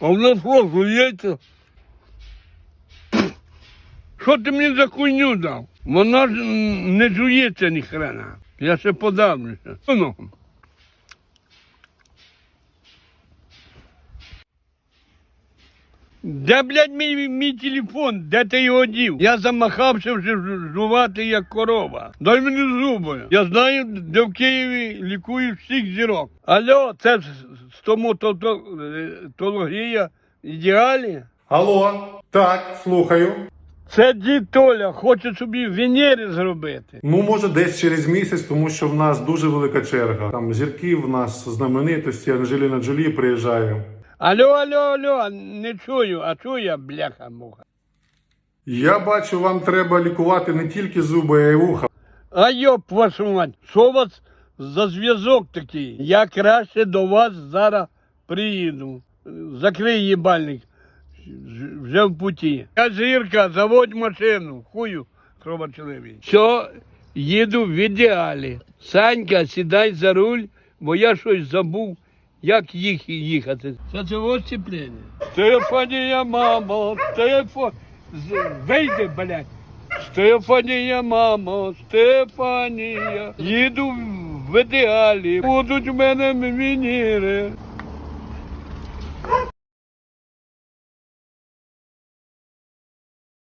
А в нас розу жується? Що ти мені за хуйню дав? Вона ж не жується ні хрена. Я ще подавлюся. Де, блядь, мій, мій телефон? Де ти його дів? Я замахався вже жувати як корова. Дай мені зуби. Я знаю, де в Києві лікують всіх зірок. Алло, це стоматологія ідеалі? Алло, так, слухаю. Це дід Толя хоче собі Венери зробити. Ну, може, десь через місяць, тому що в нас дуже велика черга. Там зірки в нас знаменитості, Анжеліна Джолі приїжджає. Алло, алло, алло, не чую, а чую бляха муха. Я бачу, вам треба лікувати не тільки зуби, а й вуха. А йоп вашу мать, що у вас за зв'язок такий? Я краще до вас зараз приїду. Закрий їбальник. Вже в путі. Я зірка, заводь машину. Хую, кровочолевій. Все, їду в ідеалі. Санька, сідай за руль, бо я щось забув. Як їх їхати? Це цього оцеплення. Стефанія, мамо, Стефа... Вийди, блядь. Стефанія, мамо, Стефанія. Їду в ідеалі. Будуть в мене вініри.